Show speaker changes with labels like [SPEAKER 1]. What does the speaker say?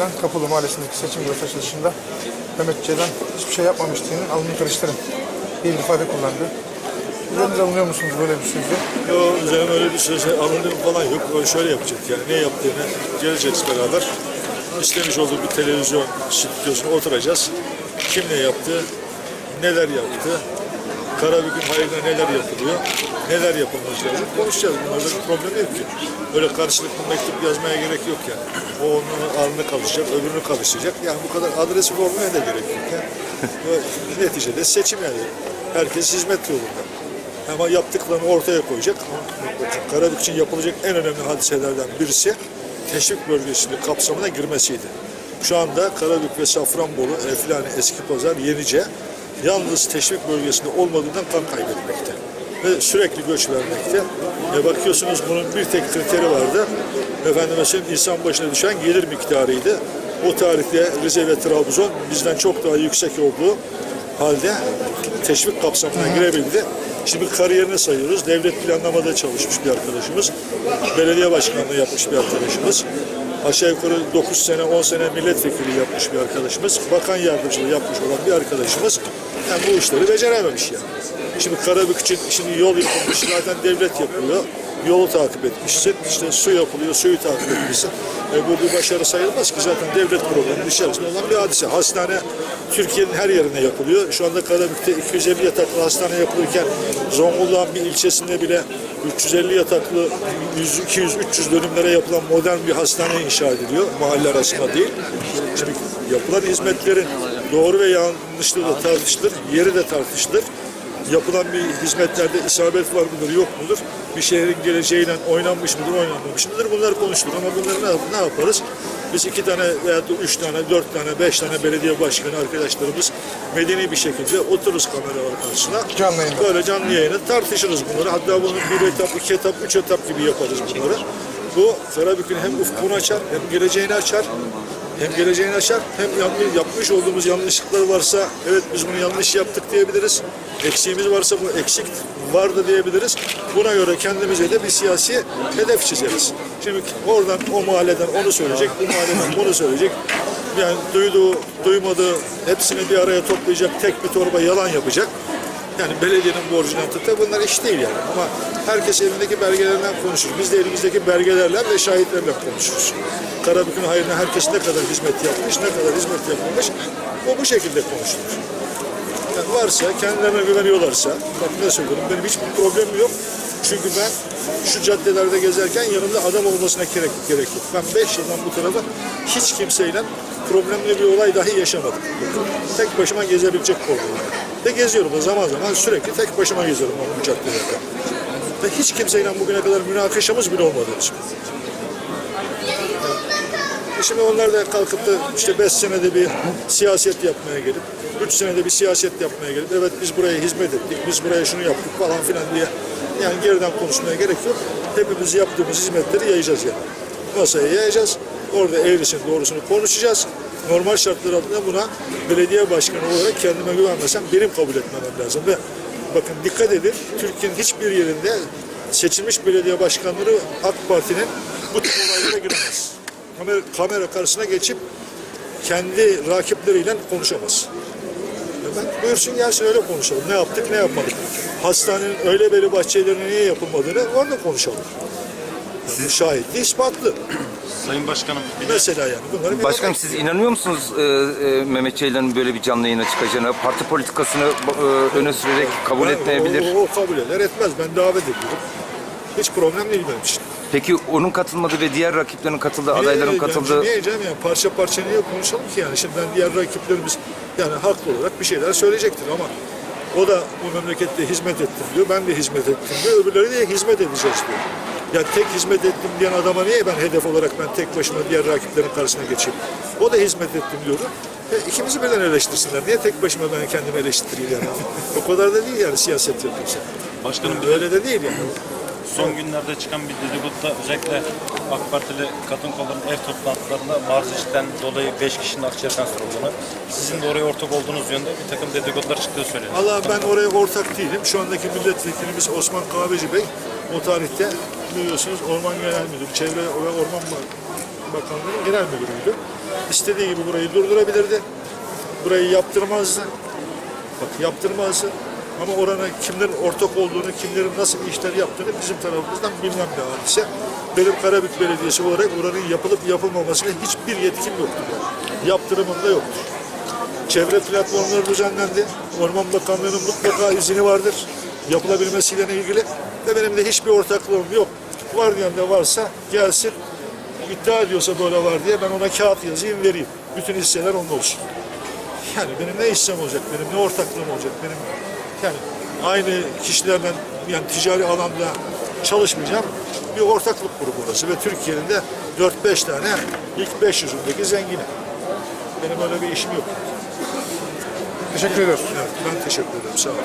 [SPEAKER 1] Ben Kapılı Mahallesi'ndeki seçim bürosu açılışında Mehmet Ceylan hiçbir şey yapmamıştığının alnını karıştırın diye bir ifade kullandı. Üzerinize alınıyor musunuz böyle bir sözü?
[SPEAKER 2] Yok üzerine öyle bir söz alındığım falan yok. O şöyle yapacak yani ne yaptığını göreceğiz beraber. İstemiş olduğu bir televizyon stüdyosuna oturacağız. Kim ne yaptı, neler yaptı, Karabük'ün hayrına neler yapılıyor, neler yapılması lazım konuşacağız. Bunlarda bir problem yok ki. Böyle karşılıklı mektup yazmaya gerek yok yani. O onun alnını kalışacak, öbürünü kalışacak. Yani bu kadar adresif olmaya da gerek yok. Yani. Neticede seçim yani. Herkes hizmet yolunda. Ama yaptıklarını ortaya koyacak. Karabük için yapılacak en önemli hadiselerden birisi teşvik bölgesinin kapsamına girmesiydi. Şu anda Karabük ve Safranbolu, Eflani, Eskipazar, Yenice yalnız teşvik bölgesinde olmadığından kan kaybetmekte. Ve sürekli göç vermekte. E bakıyorsunuz bunun bir tek kriteri vardı. Efendim mesela insan başına düşen gelir miktarıydı. O tarihte Rize ve Trabzon bizden çok daha yüksek olduğu halde teşvik kapsamına girebildi. Şimdi kariyerini sayıyoruz. Devlet planlamada çalışmış bir arkadaşımız. Belediye başkanlığı yapmış bir arkadaşımız. Aşağı yukarı 9 sene, 10 sene milletvekili yapmış bir arkadaşımız. Bakan yardımcılığı yapmış olan bir arkadaşımız. Yani bu işleri becerememiş yani. Şimdi Karabük için şimdi yol yapılmış. Zaten devlet yapıyor. Yolu takip etmişsin. İşte su yapılıyor, suyu takip etmişsin. E, bu bir başarı sayılmaz ki zaten devlet programının içerisinde olan bir hadise. Hastane Türkiye'nin her yerine yapılıyor. Şu anda Karabük'te 250 yataklı hastane yapılırken Zonguldak'ın bir ilçesinde bile 350 yataklı 100, 200, 300 dönümlere yapılan modern bir hastane inşa ediliyor. Mahalle arasında değil. Şimdi yapılan hizmetlerin doğru ve yanlışlığı da tartışılır, yeri de tartışılır yapılan bir hizmetlerde isabet var mıdır, yok mudur? Bir şehrin geleceğiyle oynanmış mıdır, oynanmamış mıdır? Bunlar konuşulur ama bunları ne, ne yaparız? Biz iki tane veya üç tane, dört tane, beş tane belediye başkanı arkadaşlarımız medeni bir şekilde otururuz kameralar karşısına.
[SPEAKER 1] Canlı yayında.
[SPEAKER 2] Böyle canlı yayını tartışırız bunları. Hatta bunun bir etap, iki etap, üç etap gibi yaparız bunları. Bu Karabük'ün hem ufkunu açar, hem geleceğini açar, hem geleceğini açar, hem yapmış olduğumuz yanlışlıklar varsa evet biz bunu yanlış yaptık diyebiliriz. Eksiğimiz varsa bu eksik vardı diyebiliriz. Buna göre kendimize de bir siyasi hedef çizeriz. Şimdi oradan o mahalleden onu söyleyecek, bu mahalleden bunu söyleyecek. Yani duyduğu, duymadığı hepsini bir araya toplayacak, tek bir torba yalan yapacak. Yani belediyenin borcundan tut da bunlar iş değil yani. Ama herkes elindeki belgelerinden konuşur. Biz de elimizdeki belgelerle ve şahitlerle konuşuruz. Karabük'ün hayrına herkes ne kadar hizmet yapmış, ne kadar hizmet yapmamış o bu şekilde konuşulur. Yani varsa, kendilerine güveniyorlarsa, bak ne söylüyorum, benim hiçbir problemim yok. Çünkü ben şu caddelerde gezerken yanımda adam olmasına gerek, gerek yok. Ben 5 yıldan bu tarafa hiç kimseyle problemli bir olay dahi yaşamadım. Tek başıma gezebilecek oldum. Ve geziyorum da zaman zaman sürekli tek başıma geziyorum bu caddelerde. Ve hiç kimseyle bugüne kadar münakaşamız bile olmadı için. E Şimdi onlar da kalkıp da işte beş senede bir siyaset yapmaya gelip, üç senede bir siyaset yapmaya gelip, evet biz buraya hizmet ettik, biz buraya şunu yaptık falan filan diye yani geriden konuşmaya gerek yok. Hepimiz yaptığımız hizmetleri yayacağız yani. Masaya yayacağız. Orada eğrisini doğrusunu konuşacağız. Normal şartlar altında buna belediye başkanı olarak kendime güvenmesem benim kabul etmemem lazım. Ve bakın dikkat edin Türkiye'nin hiçbir yerinde seçilmiş belediye başkanları AK Parti'nin bu tip olaylara giremez kamera, kamera karşısına geçip kendi rakipleriyle konuşamaz. Buyursun gelsin öyle konuşalım. Ne yaptık ne yapmadık. Hastanenin öyle beri bahçelerine niye yapılmadığını orada konuşalım. Yani şahitli, ispatlı.
[SPEAKER 3] Sayın Başkanım bir de
[SPEAKER 2] Mesela yani bunları
[SPEAKER 4] Başkanım siz inanıyor musunuz e, e, Mehmet Ceylan'ın böyle bir canlı yayına çıkacağına? Parti politikasını e, öne sürerek kabul
[SPEAKER 2] Ben-
[SPEAKER 4] etmeyebilir.
[SPEAKER 2] O, o kabul eder etmez. Ben davet ediyorum. Hiç problem değil benim için.
[SPEAKER 4] Peki onun katılmadığı ve diğer rakiplerin katıldığı, adayların
[SPEAKER 2] Niye-
[SPEAKER 4] katıldığı...
[SPEAKER 2] Yani, niye diyeceğim yani parça parça niye konuşalım ki yani şimdi ben diğer rakiplerimiz yani haklı olarak bir şeyler söyleyecektir ama o da bu memlekette hizmet ettim diyor. Ben de hizmet ettim diyor. Öbürleri de hizmet edeceğiz diyor. Ya tek hizmet ettim diyen adama niye ben hedef olarak ben tek başıma diğer rakiplerin karşısına geçeyim? O da hizmet ettim diyordu. E, ikimizi birden eleştirsinler. Niye tek başıma ben kendimi eleştireyim yani? o kadar da değil yani siyaset yapıyorsa.
[SPEAKER 3] başkanım bir
[SPEAKER 2] Öyle de değil yani.
[SPEAKER 3] son günlerde çıkan bir dedikoduda özellikle AK Partili kadın kollarının ev toplantılarında Marziş'ten dolayı 5 kişinin akciğer kanseri olduğunu, sizin de oraya ortak olduğunuz yönde bir takım dedikodular çıktığı söyleniyor.
[SPEAKER 2] Valla ben oraya ortak değilim. Şu andaki milletvekilimiz Osman Kahveci Bey o tarihte biliyorsunuz Orman Genel Müdürü, Çevre ve Orman Bakanlığı'nın genel müdürüydü. İstediği gibi burayı durdurabilirdi. Burayı yaptırmazdı. Bak yaptırmazdı. Ama oranın kimlerin ortak olduğunu, kimlerin nasıl işler yaptığını bizim tarafımızdan bilmem bir hadise. Benim Karabük Belediyesi olarak oranın yapılıp yapılmamasına hiçbir yetkim yoktur. Yani. Yaptırımım da yoktur. Çevre platformları düzenlendi. Orman Bakanlığı'nın mutlaka izini vardır. Yapılabilmesiyle ilgili. Ve benim de hiçbir ortaklığım yok. Var diyen de varsa gelsin. İddia ediyorsa böyle var diye ben ona kağıt yazayım vereyim. Bütün hisseler onda olsun. Yani benim ne hissem olacak, benim ne ortaklığım olacak, benim yani aynı kişilerden yani ticari alanda çalışmayacağım bir ortaklık grubu burası ve Türkiye'nin de 4-5 tane ilk 500'ündeki zengini. Benim öyle bir işim yok.
[SPEAKER 1] Teşekkür ediyoruz.
[SPEAKER 2] Evet, ben teşekkür ederim. Sağ olun.